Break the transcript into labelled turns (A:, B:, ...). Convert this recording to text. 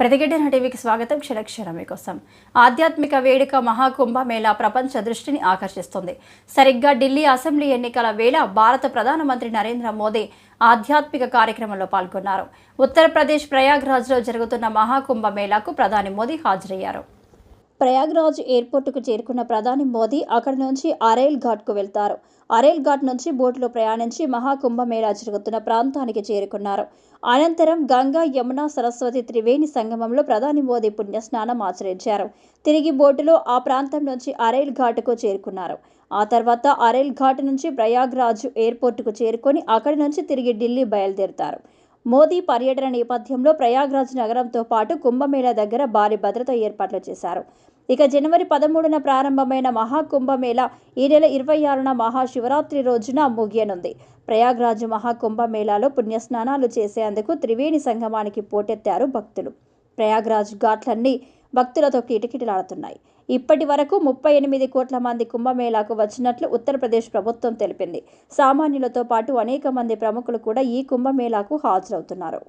A: ప్రతిఘటన టీవీకి స్వాగతం. క్షణక్షణ మీకోసం. ఆధ్యాత్మిక వేడుక మహాకుంభ మేళా ప్రపంచ దృష్టిని ఆకర్షిస్తుంది. సరిగ్గా ఢిల్లీ అసెంబ్లీ ఎన్నికల వేళ భారత ప్రధానమంత్రి నరేంద్ర మోదీ ఆధ్యాత్మిక కార్యక్రమంలో పాల్గొన్నారు. ఉత్తరప్రదేశ్ ప్రయాగ్రాజ్లో జరుగుతున్న మహాకుంభ మేళాకు ప్రధాని మోదీ హాజరయ్యారు. ప్రయాగ్రాజ్ ఎయిర్పోర్టుకు చేరుకున్న ప్రధాని మోదీ అక్కడి నుంచి అరైల్ ఘాట్కు వెళ్తారు. అరైల్ ఘాట్ నుంచి బోటులో ప్రయాణించి మహాకుంభమేళా జరుగుతున్న ప్రాంతానికి చేరుకున్నారు. అనంతరం గంగా యమున సరస్వతి త్రివేణి సంగమంలో ప్రధాని మోదీ పుణ్యస్నానం ఆచరించారు. తిరిగి బోటులో ఆ ప్రాంతం నుంచి అరైల్ ఘాట్కు చేరుకున్నారు. ఆ తర్వాత అరైల్ ఘాట్ నుంచి ప్రయాగ్రాజ్ ఎయిర్పోర్టుకు చేరుకొని అక్కడి నుంచి తిరిగి ఢిల్లీ బయలుదేరుతారు. మోదీ పర్యటన నేపథ్యంలో ప్రయాగ్రాజ్ నగరంతో పాటు కుంభమేళా దగ్గర భారీ భద్రత ఏర్పాట్లు చేశారు. ఇక జనవరి పదమూడున ప్రారంభమైన మహాకుంభమేళా ఈ నెల ఇరవై ఆరున మహాశివరాత్రి రోజున ముగియనుంది. ప్రయాగ్రాజ్ మహాకుంభమేళాలో పుణ్యస్నానాలు చేసేందుకు త్రివేణి సంగమానికి పోటెత్తారు భక్తులు. ప్రయాగ్రాజ్ ఘాట్లన్నీ భక్తులతో కిటకిటలాడుతున్నాయి. ఇప్పటి వరకు ముప్పై ఎనిమిది కోట్ల మంది కుంభమేళాకు వచ్చినట్లు ఉత్తరప్రదేశ్ ప్రభుత్వం తెలిపింది. సామాన్యులతో పాటు అనేక మంది ప్రముఖులు కూడా ఈ కుంభమేళాకు హాజరవుతున్నారు.